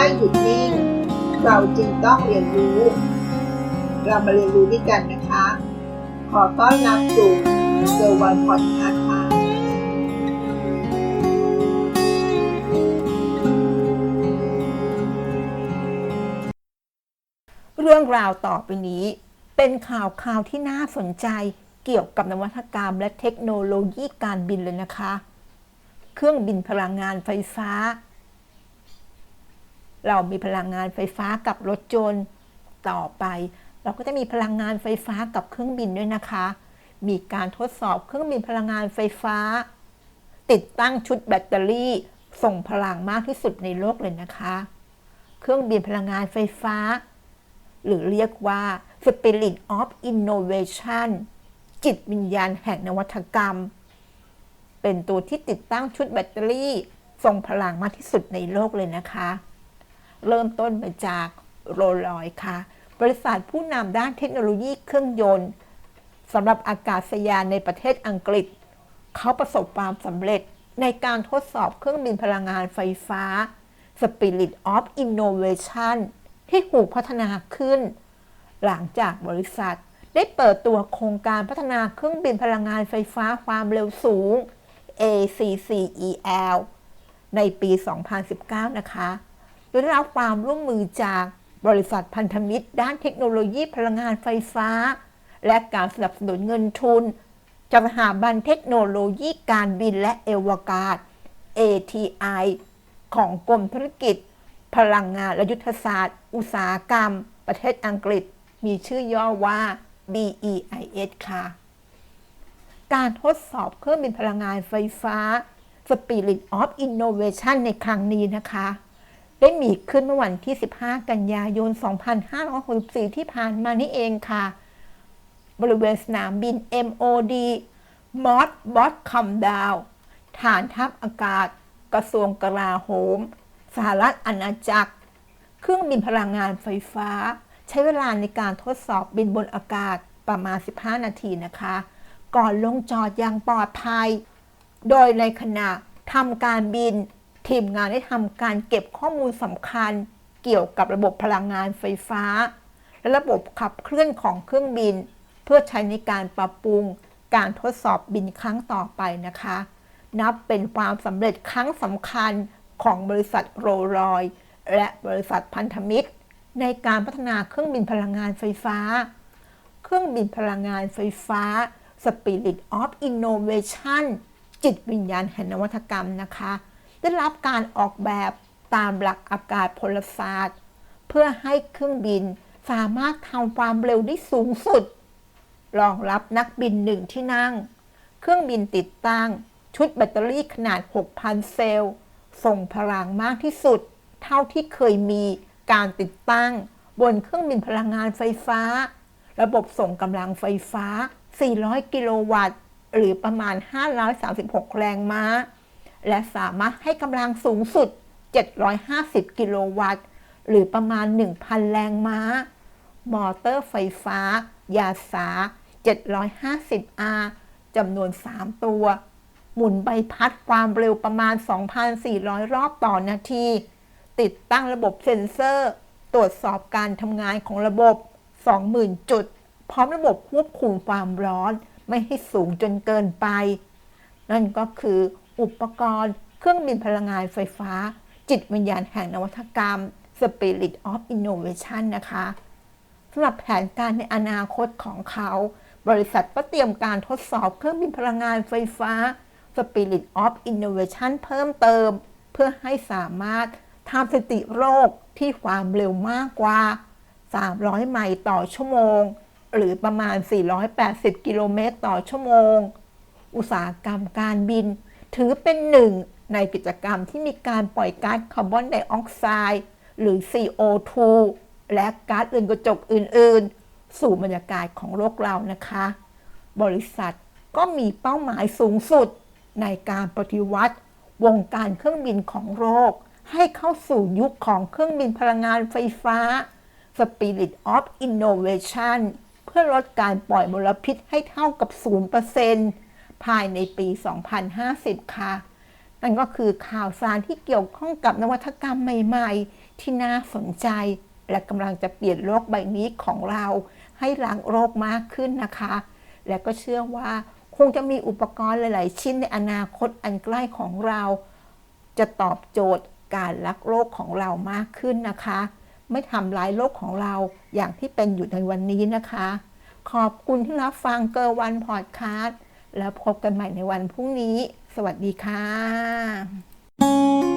ไม่หยุดนิ่ง เราจึงต้องเรียนรู้ เรามาเรียนรู้ด้วยกันนะคะ ขอต้อนรับสู่เซอร์วันพอดคาส์ค่ะเรื่องราวต่อไปนี้ เป็นข่าวข่าวที่น่าสนใจเกี่ยวกับนวัตกรรมและเทคโนโลยีการบินเลยนะคะ เครื่องบินพลังงานไฟฟ้า เรามีพลังงานไฟฟ้ากับรถยนต์ต่อไป เราก็จะมีพลังงานไฟฟ้ากับเครื่องบินด้วยนะคะ มีการทดสอบเครื่องบินพลังงานไฟฟ้า ติดตั้งชุดแบตเตอรี่ ส่งพลังมากที่สุดในโลกเลยนะคะ เครื่องบินพลังงานไฟฟ้า หรือเรียกว่า Spirit of Innovation จิตวิญญาณแห่งนวัตกรรม เป็นตัวที่ติดตั้งชุดแบตเตอรี่ส่งพลังมากที่สุดในโลกเลยนะคะ เริ่มต้นมาจากโรลลอยค่ะ บริษัทผู้นำด้านเทคโนโลยีเครื่องยนต์สำหรับอากาศยานในประเทศอังกฤษ เขาประสบความสำเร็จในการทดสอบเครื่องบินพลังงานไฟฟ้า Spirit of Innovation ที่ถูกพัฒนาขึ้น หลังจากบริษัทได้เปิดตัวโครงการพัฒนาเครื่องบินพลังงานไฟฟ้าความเร็วสูง ACCEL ในปี 2019 นะคะ โดยได้รับความร่วมมือจากบริษัทพันธมิตร ด้านเทคโนโลยีพลังงานไฟฟ้า และการสนับสนุนเงินทุน จากสถาบันเทคโนโลยีการบินและเอวกาศ ATI ของกรมธุรกิจ พลังงานและยุทธศาสตร์ อุตสาหกรรม ประเทศอังกฤษ มีชื่อย่อว่า BEIS ค่ะ การทดสอบเครื่องบินพลังงานไฟฟ้า Spirit of Innovation ในครั้งนี้นะคะ ได้มีขึ้นเมื่อวันที่ 15 กันยายน 2564 ที่ผ่านมานี่เองค่ะ บริเวณสนามบิน MOD m o d b o t c o m d o w n ฐานทัพอากาศ กระทรวงกลาโหม สหรัฐอาณาจักร เครื่องบินพลังงานไฟฟ้า ใช้เวลาในการทดสอบบินบนอากาศประมาณ 15 นาทีนะคะ ก่อนลงจอดอย่างปลอดภัย โดยในขณะทำการบิน ทีมงานได้ทำการเก็บข้อมูลสำคัญเกี่ยวกับระบบพลังงานไฟฟ้า และระบบขับเคลื่อนของเครื่องบิน เพื่อใช้ในการปรับปรุงการทดสอบบินครั้งต่อไปนะคะ นับเป็นความสำเร็จครั้งสำคัญของบริษัทโรลอยและบริษัทพันธมิตร ในการพัฒนาเครื่องบินพลังงานไฟฟ้า เครื่องบินพลังงานไฟฟ้า Spirit of Innovation จิตวิญญาณแห่งนวัตกรรมนะคะ ได้รับการออกแบบตามหลักอากาศพลศาสตร์ เพื่อให้เครื่องบินสามารถทำความเร็วได้สูงสุด รองรับนักบินหนึ่งที่นั่ง เครื่องบินติดตั้ง ชุดแบตเตอรี่ขนาด 6,000 เซลล์ ส่งพลังมากที่สุด เท่าที่เคยมีการติดตั้ง บนเครื่องบินพลังงานไฟฟ้า ระบบส่งกำลังไฟฟ้า 400 กิโลวัตต์ หรือประมาณ 536 แรงม้า และสามารถให้กำลังสูงสุด 750 กิโลวัตต์ หรือประมาณ 1,000 แรงม้า มอเตอร์ไฟฟ้า ยาสา 750R จำนวน 3 ตัว หมุนใบพัดความเร็วประมาณ 2,400 รอบต่อนาที ติดตั้งระบบเซ็นเซอร์ ตรวจสอบการทำงานของระบบ 20,000 จุด พร้อมระบบควบคุมความร้อน ไม่ให้สูงจนเกินไป นั่นก็คืออุปกรณ์ เครื่องบินพลังงานไฟฟ้า จิตวิญญาณแห่งนวัตกรรม Spirit of Innovation นะคะสำหรับแผนการในอนาคตของเขา บริษัทก็เตรียมการทดสอบเครื่องบินพลังงานไฟฟ้า Spirit of Innovation เพิ่มเติม เพื่อให้สามารถทำสติโลกที่ความเร็วมากกว่า 300 ไมล์ต่อชั่วโมง หรือประมาณ 480 กิโลเมตรต่อชั่วโมง อุตสาหกรรมการบิน ถือเป็นหนึ่งในกิจกรรมที่มีการปล่อยก๊าซคาร์บอนไดออกไซด์หรือ CO2 และก๊าซเรือนกระจกอื่น ๆ สู่บรรยากาศของโลกเรานะคะ บริษัทก็มีเป้าหมายสูงสุดในการปฏิวัติ วงการเครื่องบินของโลก ให้เข้าสู่ยุคของเครื่องบินพลังงานไฟฟ้า Spirit of Innovation เพื่อลดการปล่อยมลพิษให้เท่ากับ 0% ภายในปี 2050 ค่ะ นั่นก็คือข่าวสารที่เกี่ยวข้องกับนวัตกรรมใหม่ ๆ ที่น่าสนใจ และกำลังจะเปลี่ยนโลกใบนี้ของเรา ให้หล้างโรคมากขึ้นนะคะ และก็เชื่อว่าคงจะมีอุปกรณ์หลาย ๆ ชิ้นในอนาคตอันใกล้ของเรา จะตอบโจทย์การรักโลกของเรามากขึ้นนะคะ ไม่ทำร้ายโลกของเราอย่างที่เป็นอยู่ในวันนี้นะคะ ขอบคุณที่รับฟังเกอร์วันพอดคาสต์ แล้วพบกันใหม่ในวันพรุ่งนี้ สวัสดีค่ะ